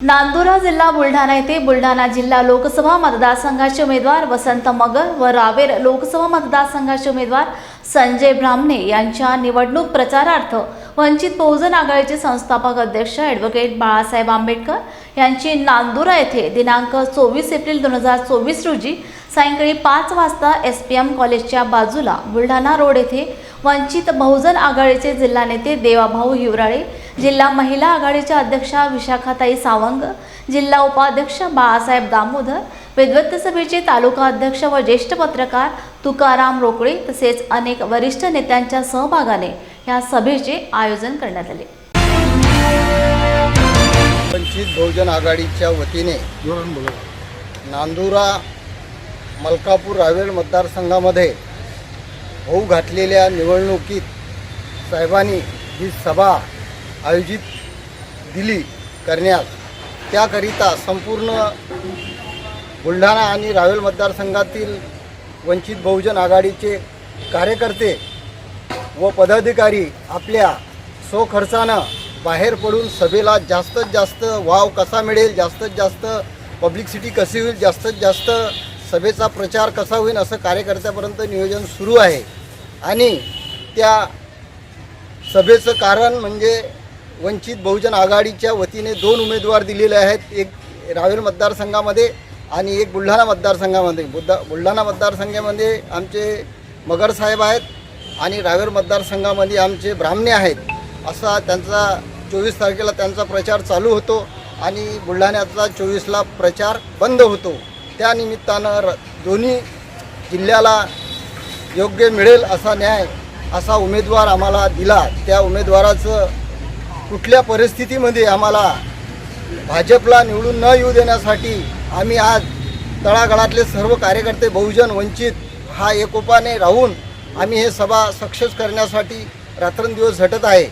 नांदुरा जिल्हा बुलढाणा येथे बुलढाणा जिल्हा लोकसभा मतदारसंघाचे उमेदवार वसंत मगर व रावेर लोकसभा मतदारसंघाचे उमेदवार संजय ब्राह्मणे यांच्या निवडणूक प्रचारार्थ वंचित बहुजन आघाडीचे संस्थापक अध्यक्ष ॲडव्होकेट बाळासाहेब आंबेडकर यांची नांदुरा येथे दिनांक चोवीस एप्रिल दोन हजार चोवीस रोजी सायंकाळी पाच वाजता एस पी एम कॉलेजच्या बाजूला बुलढाणा रोड येथे वंचित बहुजन आघाडीचे जिल्हा नेते देवाभाऊ हिवराळे जिल्हा महिला आघाडीच्या अध्यक्षा विशाखाताई सावंग जिल्हा उपाध्यक्ष बाळासाहेब दामोदर विद्वत्त सभेचे तालुका अध्यक्ष व ज्येष्ठ पत्रकार तुकाराम रोकडे तसेच अनेक वरिष्ठ नेत्यांच्या सहभागाने या सभेचे आयोजन करण्यात आले. वंचित बहुजन आघाडीच्या वतीने नांदुरा मलकापूर रावेर मतदारसंघामध्ये होऊ घातलेल्या निवडणुकीत साहेबांनी ही सभा आयोजित दिली करण्यात. त्याकरिता संपूर्ण बुलढाणा आणि रावेल मतदारसंघातील वंचित बहुजन आघाडीचे कार्यकर्ते व पदाधिकारी आपल्या स्वखर्चानं बाहेर पडून सभेला जास्तीत जास्त वाव कसा मिळेल जास्तीत जास्त पब्लिसिटी कशी होईल जास्तीत जास्त सभेचा प्रचार कसा होईल असं कार्यकर्त्यापर्यंत नियोजन सुरू आहे. आणि त्या सभेचं कारण म्हणजे वंचित बहुजन आघाडीच्या वतीने दोन उमेदवार दिलेले आहेत. एक रावेर मतदारसंघामध्ये आणि एक बुलढाणा मतदारसंघामध्ये. बुद्धा बुलढाणा मतदारसंघामध्ये आमचे मगर साहेब आहेत आणि रावेर मतदारसंघामध्ये आमचे ब्राह्मणे आहेत. असा त्यांचा चोवीस तारखेला त्यांचा प्रचार चालू होतो आणि बुलढाण्याचा चोवीसला प्रचार बंद होतो. त्या निमित्तानं र दोन्ही जिल्ह्याला योग्य मिळेल असा न्याय असा उमेदवार आम्हाला दिला. त्या उमेदवाराचं कुठल्या परिस्थितीमध्ये आम्हाला भाजपला निवडून न येऊ देण्यासाठी आम्ही आज तळागाळातले सर्व कार्यकर्ते बहुजन वंचित हा एकोपाने राहून आम्ही हे सभा सक्सेस करण्यासाठी रात्रंदिवस झटत आहे.